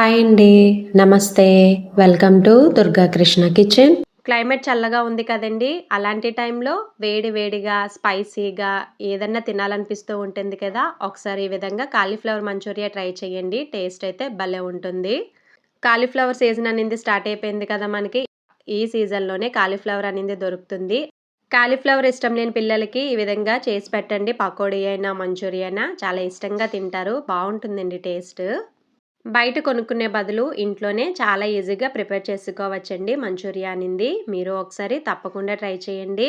Hi అండి నమస్తే. Welcome to Durga Krishna kitchen climate చల్లగా ఉంది కదండి. అలాంటి టైంలో వేడి వేడిగా స్పైసీగా ఏదన్నా తినాలనిపిస్తూ ఉంటుంది కదా ఒకసారి ఈ విధంగా కాలీఫ్లవర్ మంచూరియా ట్రై చేయండి. టేస్ట్ అయితే భలే ఉంటుంది. కాలీఫ్లవర్ సీజన్ అనేది స్టార్ట్ అయిపోయింది కదా మనకి. ఈ సీజన్లోనే కాలీఫ్లవర్ అనేది దొరుకుతుంది. కాలీఫ్లవర్ ఇష్టం లేని పిల్లలకి ఈ విధంగా చేసి పెట్టండి. పకోడీ అయినా మంచూరియా అయినా చాలా ఇష్టంగా తింటారు. బాగుంటుందండి టేస్ట్ బయట కొనుక్కునే బదులు ఇంట్లోనే చాలా ఈజీగా ప్రిపేర్ చేసుకోవచ్చండి మంచూరియా అనింది. మీరు ఒకసారి తప్పకుండా ట్రై చేయండి.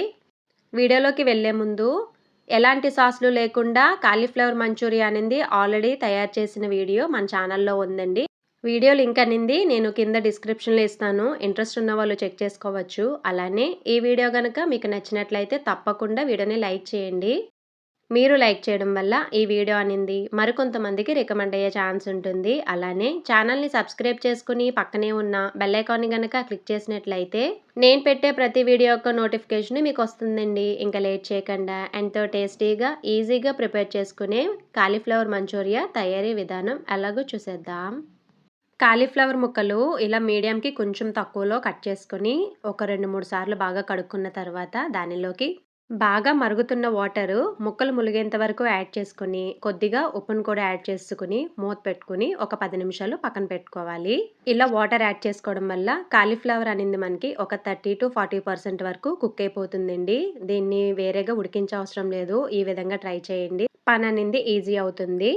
వీడియోలోకి వెళ్ళే ముందు ఎలాంటి సాస్లు లేకుండా కాలీఫ్లవర్ మంచూరియా అనేది ఆల్రెడీ తయారు చేసిన వీడియో మన ఛానల్లో ఉందండి. వీడియో లింక్ అనేది నేను కింద డిస్క్రిప్షన్లో ఇస్తాను. ఇంట్రెస్ట్ ఉన్న వాళ్ళు చెక్ చేసుకోవచ్చు. అలానే ఈ వీడియో కనుక మీకు నచ్చినట్లయితే తప్పకుండా వీడియోని లైక్ చేయండి. మీరు లైక్ చేయడం వల్ల ఈ వీడియో అనింది. మరికొంతమందికి రికమెండ్ అయ్యే ఛాన్స్ ఉంటుంది. అలానే ఛానల్ని సబ్స్క్రైబ్ చేసుకుని పక్కనే ఉన్న బెల్ ఐకాన్ని కనుక క్లిక్ చేసినట్లయితే నేను పెట్టే ప్రతి వీడియో యొక్క నోటిఫికేషన్ మీకు వస్తుందండి. ఇంకా లేట్ చేయకుండా ఎంతో టేస్టీగా ఈజీగా ప్రిపేర్ చేసుకునే కాలీఫ్లవర్ మంచూరియా తయారీ విధానం ఎలాగో చూసేద్దాం. కాలీఫ్లవర్ ముక్కలు ఇలా మీడియంకి కొంచెం తక్కువలో కట్ చేసుకుని ఒక రెండు మూడు సార్లు బాగా కడుక్కున్న తర్వాత దానిలోకి బాగా మరుగుతున్న వాటరు ముక్కలు ములిగేంత వరకు యాడ్ చేసుకుని కొద్దిగా ఉప్పును కూడా యాడ్ చేసుకుని మూత పెట్టుకుని ఒక పది నిమిషాలు పక్కన పెట్టుకోవాలి. ఇలా వాటర్ యాడ్ చేసుకోవడం వల్ల కాలీఫ్లవర్ అనేది మనకి ఒక థర్టీ టు ఫార్టీ పర్సెంట్ వరకు కుక్ అయిపోతుందండి. దీన్ని వేరేగా ఉడికించే అవసరం లేదు. ఈ విధంగా ట్రై చేయండి. పని అనేది ఈజీ అవుతుంది.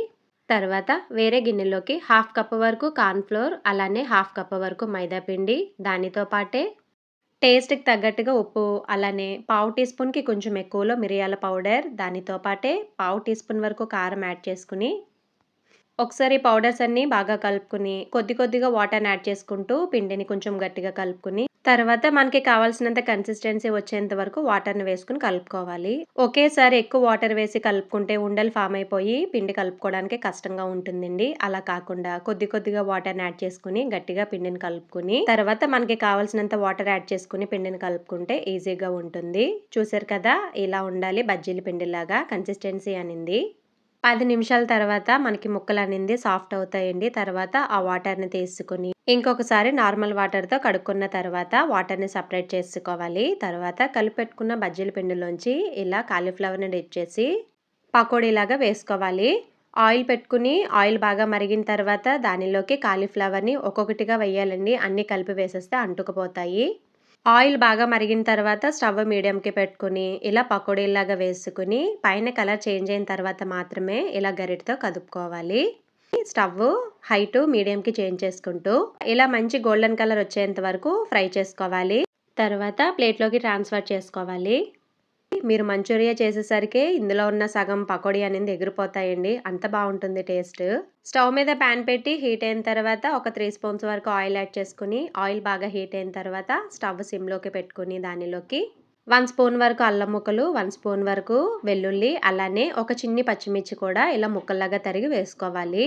తర్వాత వేరే గిన్నెలోకి హాఫ్ కప్ వరకు కార్న్ఫ్లోర్ అలానే హాఫ్ కప్ వరకు మైదా పిండి దానితో పాటే టేస్ట్కి తగ్గట్టుగా ఉప్పు అలానే పావు టీ స్పూన్కి కొంచెం ఎక్కువలో మిరియాల పౌడర్ దానితో పాటే పావు టీ స్పూన్ వరకు కారం యాడ్ చేసుకుని ఒకసారి పౌడర్స్ అన్నీ బాగా కలుపుకుని కొద్ది కొద్దిగా వాటర్ని యాడ్ చేసుకుంటూ పిండిని కొంచెం గట్టిగా కలుపుకుని తర్వాత మనకి కావాల్సినంత కన్సిస్టెన్సీ వచ్చేంత వరకు వాటర్ని వేసుకుని కలుపుకోవాలి. ఒకేసారి ఎక్కువ వాటర్ వేసి కలుపుకుంటే ఉండలు ఫామ్ అయిపోయి పిండి కలుపుకోవడానికి కష్టంగా ఉంటుందండి. అలా కాకుండా కొద్ది కొద్దిగా వాటర్ని యాడ్ చేసుకుని గట్టిగా పిండిని కలుపుకుని తర్వాత మనకి కావాల్సినంత వాటర్ యాడ్ చేసుకుని పిండిని కలుపుకుంటే ఈజీగా ఉంటుంది. చూసారు కదా? ఇలా ఉండాలి బజ్జీల పిండిలాగా కన్సిస్టెన్సీ అనింది. పది నిమిషాల తర్వాత మనకి ముక్కలు అనేది సాఫ్ట్ అవుతాయండి. తర్వాత ఆ వాటర్ని తీసుకుని ఇంకొకసారి నార్మల్ వాటర్తో కడుక్కున్న తర్వాత వాటర్ని సపరేట్ చేసుకోవాలి. తర్వాత కలిపెట్టుకున్న బజ్జీల పిండిలోంచి ఇలా కాలీఫ్లవర్ని డిప్ చేసి పకోడీలాగా వేసుకోవాలి. ఆయిల్ పెట్టుకుని ఆయిల్ బాగా మరిగిన తర్వాత దానిలోకి కాలీఫ్లవర్ని ఒక్కొక్కటిగా వేయాలండి. అన్నీ కలిపి వేసేస్తే అంటుకుపోతాయి. ఆయిల్ బాగా మరిగిన తర్వాత స్టవ్ మీడియంకి పెట్టుకుని ఇలా పకోడీలాగా వేసుకుని పైన కలర్ చేంజ్ అయిన తర్వాత మాత్రమే ఇలా గరిటతో కదుపుకోవాలి. స్టవ్ హై టు మీడియంకి చేంజ్ చేసుకుంటూ ఇలా మంచి గోల్డెన్ కలర్ వచ్చేంత వరకు ఫ్రై చేసుకోవాలి. తర్వాత ప్లేట్లోకి ట్రాన్స్ఫర్ చేసుకోవాలి. మీరు మంచూరియా చేసేసరికి ఇందులో ఉన్న సగం పకోడీ అనేది ఎగిరిపోతాయండి. అంత బాగుంటుంది టేస్ట్. స్టవ్ మీద ప్యాన్ పెట్టి హీట్ అయిన తర్వాత ఒక త్రీ స్పూన్స్ వరకు ఆయిల్ యాడ్ చేసుకుని ఆయిల్ బాగా హీట్ అయిన తర్వాత స్టవ్ సిమ్లోకి పెట్టుకుని దానిలోకి వన్ స్పూన్ వరకు అల్లం ముక్కలు వన్ స్పూన్ వరకు వెల్లుల్లి అలానే ఒక చిన్ని పచ్చిమిర్చి కూడా ఇలా ముక్కల్లాగా తరిగి వేసుకోవాలి.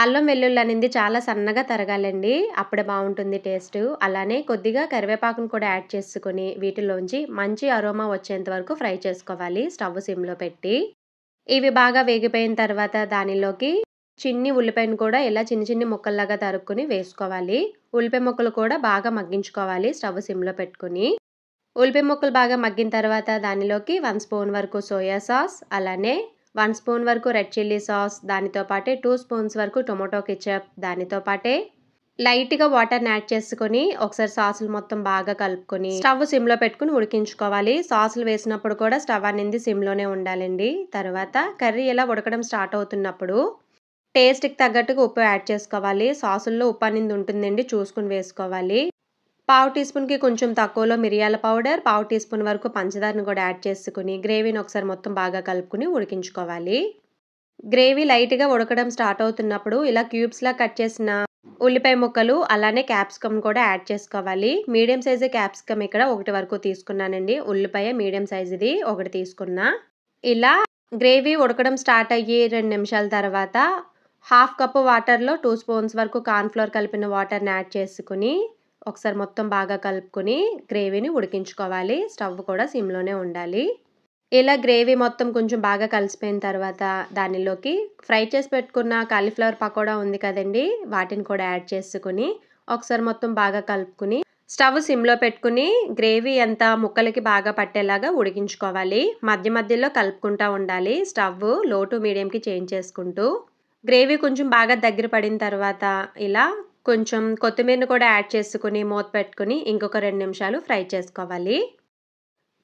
అల్లం వెల్లుల్లి అనేది చాలా సన్నగా తరగాలండి. అప్పుడే బాగుంటుంది టేస్ట్. అలానే కొద్దిగా కరివేపాకును కూడా యాడ్ చేసుకుని వీటిలోంచి మంచి అరోమా వచ్చేంత వరకు ఫ్రై చేసుకోవాలి స్టవ్ సిమ్లో పెట్టి. ఇవి బాగా వేగిపోయిన తర్వాత దానిలోకి చిన్ని ఉల్లిపాయను కూడా ఇలా చిన్న చిన్ని ముక్కల్లాగా తరుక్కుని వేసుకోవాలి. ఉల్లిపాయ ముక్కలు కూడా బాగా మగ్గించుకోవాలి స్టవ్ సిమ్లో పెట్టుకుని. ఉల్లిపాయ ముక్కలు బాగా మగ్గిన తర్వాత దానిలోకి వన్ స్పూన్ వరకు సోయా సాస్ అలానే వన్ స్పూన్ వరకు రెడ్ చిల్లీ సాస్ దానితో పాటే టూ స్పూన్స్ వరకు టొమాటో కెచప్ దానితో పాటే లైట్గా వాటర్ని యాడ్ చేసుకొని ఒకసారి సాసులు మొత్తం బాగా కలుపుకొని స్టవ్ సిమ్లో పెట్టుకుని ఉడికించుకోవాలి. సాసులు వేసినప్పుడు కూడా స్టవ్ అనేది సిమ్లోనే ఉండాలండి. తర్వాత కర్రీ ఇలా ఉడకడం స్టార్ట్ అవుతున్నప్పుడు టేస్ట్కి తగ్గట్టుగా ఉప్పు యాడ్ చేసుకోవాలి. సాసుల్లో ఉప్పు అనేది ఉంటుందండి చూసుకుని వేసుకోవాలి. పావు టీ స్పూన్కి కొంచెం తక్కువలో మిరియాల పౌడర్ పావు టీ స్పూన్ వరకు పంచదారని కూడా యాడ్ చేసుకుని గ్రేవీని ఒకసారి మొత్తం బాగా కలుపుకుని ఉడికించుకోవాలి. గ్రేవీ లైట్గా ఉడకడం స్టార్ట్ అవుతున్నప్పుడు ఇలా క్యూబ్స్లా కట్ చేసిన ఉల్లిపాయ ముక్కలు అలానే క్యాప్సికమ్ కూడా యాడ్ చేసుకోవాలి. మీడియం సైజు క్యాప్సికమ్ ఇక్కడ ఒకటి వరకు తీసుకున్నానండి. ఉల్లిపాయ మీడియం సైజుది ఒకటి తీసుకున్నా. ఇలా గ్రేవీ ఉడకడం స్టార్ట్ అయ్యి రెండు నిమిషాల తర్వాత హాఫ్ కప్పు వాటర్లో టూ స్పూన్స్ వరకు కార్న్ఫ్లోర్ కలిపిన వాటర్ని యాడ్ చేసుకుని ఒకసారి మొత్తం బాగా కలుపుకొని గ్రేవీని ఉడికించుకోవాలి స్టవ్ కూడా సిమ్లోనే ఉండాలి ఇలా గ్రేవీ మొత్తం కొంచెం బాగా కలిసిపోయిన తర్వాత దానిలోకి ఫ్రై చేసి పెట్టుకున్న కాలీఫ్లవర్ పకోడా ఉంది కదండీ! వాటిని కూడా యాడ్ చేసుకుని ఒకసారి మొత్తం బాగా కలుపుకొని స్టవ్ సిమ్‌లో పెట్టుకుని గ్రేవీ అంతా ముక్కలకి బాగా పట్టేలాగా ఉడికించుకోవాలి. మధ్య మధ్యలో కలుపుకుంటా ఉండాలి. స్టవ్లో టు మీడియంకి చేంజ్ చేసుకుంటూ. గ్రేవీ కొంచెం బాగా దగ్గర పడిన తర్వాత ఇలా కొంచెం కొత్తిమీరను కూడా యాడ్ చేసుకుని మూత పెట్టుకుని ఇంకొక రెండు నిమిషాలు ఫ్రై చేసుకోవాలి.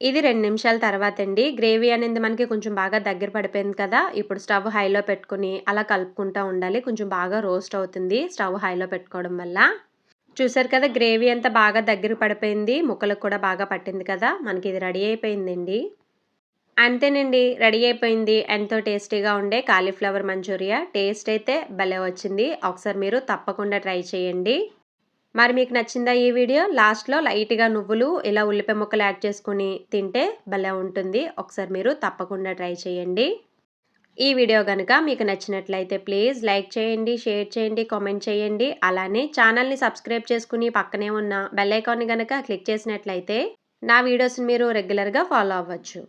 ఇది రెండు నిమిషాల తర్వాత అండి గ్రేవీ అనేది మనకి కొంచెం బాగా దగ్గర పడిపోయింది కదా! ఇప్పుడు స్టవ్ హైలో పెట్టుకుని అలా కలుపుకుంటా ఉండాలి. కొంచెం బాగా రోస్ట్ అవుతుంది స్టవ్ హైలో పెట్టుకోవడం వల్ల. చూసారు కదా! గ్రేవీ అంతా బాగా దగ్గర పడిపోయింది. ముక్కలకు కూడా బాగా పట్టింది కదా! మనకి ఇది రెడీ అయిపోయిందండి. అంతేనండి రెడీ అయిపోయింది. ఎంతో టేస్టీగా ఉండే కాలీఫ్లవర్ మంచూరియా. టేస్ట్ అయితే భలే వచ్చింది. ఒకసారి మీరు తప్పకుండా ట్రై చేయండి. మరి మీకు నచ్చిందా ఈ వీడియో? లాస్ట్‌లో లైట్‌గా నువ్వులు ఇలా ఉల్లిపాయ ముక్కలు యాడ్ చేసుకొని తింటే భలే ఉంటుంది. ఒకసారి మీరు తప్పకుండా ట్రై చేయండి. ఈ వీడియో కనుక మీకు నచ్చినట్లయితే ప్లీజ్ లైక్ చేయండి, షేర్ చేయండి, కామెంట్ చేయండి. అలానే ఛానల్‌ని సబ్స్క్రైబ్ చేసుకుని పక్కనే ఉన్న బెల్ ఐకాన్‌ని కనుక క్లిక్ చేసినట్లయితే నా వీడియోస్‌ని మీరు రెగ్యులర్‌గా ఫాలో అవ్వచ్చు.